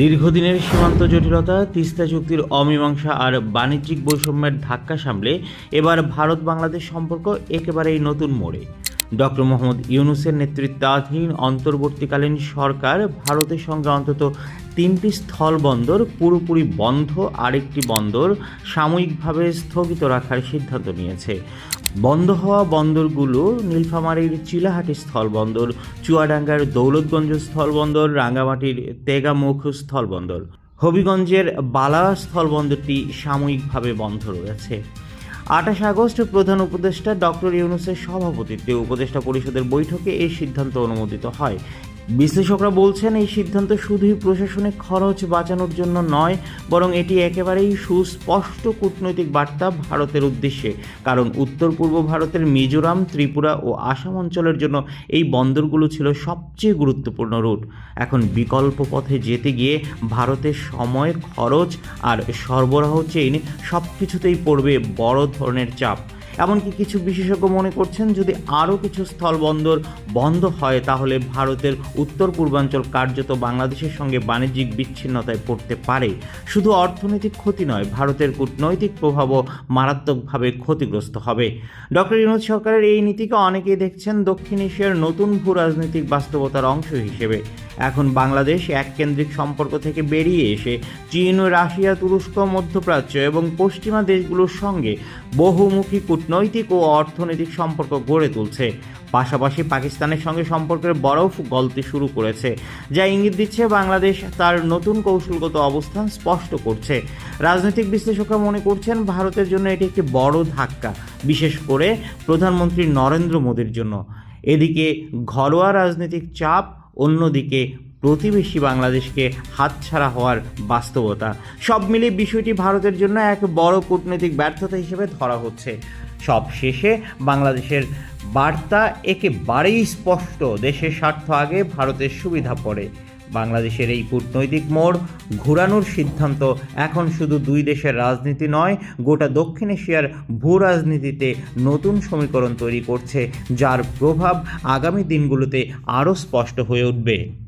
দীর্ঘদিনের সীমান্ত জটিলতা, তিস্তা চুক্তির অমীমাংসা আর বাণিজ্যিক বৈষম্যের ধাক্কা সামলে এবার ভারত বাংলাদেশ সম্পর্ক একেবারেই নতুন মোড়ে। ডক্টর মোহাম্মদ ইউনুসের নেতৃত্বাধীন অন্তর্বর্তীকালীন সরকার ভারতের সঙ্গে অন্তত তিনটি স্থল বন্দর পুরোপুরি বন্ধ আরেকটি বন্দর সাময়িকভাবে স্থগিত রাখার সিদ্ধান্ত নিয়েছে। বন্ধ হওয়া বন্দরগুলো নীলফামারীর চিলাহাটি স্থলবন্দর চুয়াডাঙ্গার দৌলতগঞ্জ স্থলবন্দর রাঙ্গামাটির তেগামুখ স্থলবন্দর হবিগঞ্জের বালা স্থলবন্দরটি সাময়িকভাবে বন্ধ রয়েছে। আঠাশ আগস্ট প্রধান উপদেষ্টা ডক্টর ইউনুসের সভাপতিত্বে উপদেষ্টা পরিষদের বৈঠকে এই সিদ্ধান্ত অনুমোদিত হয়। বিশ্লেষকরা বলছেন, এই সিদ্ধান্ত শুধুই প্রশাসনিক খরচ বাঁচানোর জন্য নয়, বরং এটি একেবারেই সুস্পষ্ট কূটনৈতিক বার্তা ভারতের উদ্দেশ্যে। কারণ উত্তর পূর্ব ভারতের মিজোরাম, ত্রিপুরা ও আসাম অঞ্চলের জন্য এই বন্দরগুলো ছিল সবচেয়ে গুরুত্বপূর্ণ রুট। এখন বিকল্প পথে যেতে গিয়ে ভারতের সময়, খরচ আর সরবরাহ চেইন সব কিছুতেই পড়বে বড় ধরনের চাপ। এমনকি কিছু বিশেষজ্ঞ মনে করছেন যদি আরও কিছু স্থলবন্দর বন্ধ হয়, তাহলে ভারতের উত্তর পূর্বাঞ্চল কার্যত বাংলাদেশের সঙ্গে বাণিজ্যিক বিচ্ছিন্নতায় পড়তে পারে। শুধু অর্থনৈতিক ক্ষতি নয়, ভারতের কূটনৈতিক প্রভাবও মারাত্মকভাবে ক্ষতিগ্রস্ত হবে। ডক্টর ইউনুস সরকারের এই নীতিকে অনেকেই দেখছেন দক্ষিণ এশিয়ার নতুন ভূ রাজনৈতিক বাস্তবতার অংশ হিসেবে। এখন বাংলাদেশ এককেন্দ্রিক সম্পর্ক থেকে বেরিয়ে এসে চীন ও রাশিয়া, তুরস্ক, মধ্যপ্রাচ্য এবং পশ্চিমা দেশগুলোর সঙ্গে বহুমুখী কূটনৈতিক ও অর্থনৈতিক সম্পর্ক গড়ে তুলছে। পাশাপাশি পাকিস্তানের সঙ্গে সম্পর্কের বরফ গলতে শুরু করেছে, যা ইঙ্গিত দিচ্ছে বাংলাদেশ তার নতুন কৌশলগত অবস্থান স্পষ্ট করছে। রাজনৈতিক বিশ্লেষকরা মনে করছেন ভারতের জন্য এটি একটি বড় ধাক্কা, বিশেষ করে প্রধানমন্ত্রী নরেন্দ্র মোদীর জন্য। এদিকে ঘরোয়া রাজনৈতিক চাপ অন্যদিকে প্রতিবেশী বাংলাদেশকে হাতছাড়া হওয়ার বাস্তবতা। সব মিলিয়ে বিষয়টি ভারতের জন্য এক বড় কূটনৈতিক ব্যর্থতা হিসেবে ধরা হচ্ছে। সব শেষে বাংলাদেশের বার্তা একেবারেই স্পষ্ট, দেশের স্বার্থ আগে, ভারতের সুবিধা পড়ে বাংলাদেশের এই কূটনৈতিক মোড় ঘুরানোর সিদ্ধান্ত এখন শুধু দুই দেশের রাজনীতি নয়, গোটা দক্ষিণ এশিয়ার ভূ রাজনীতিতে নতুন সমীকরণ তৈরি করছে, যার প্রভাব আগামী দিনগুলোতে আরও স্পষ্ট হয়ে উঠবে।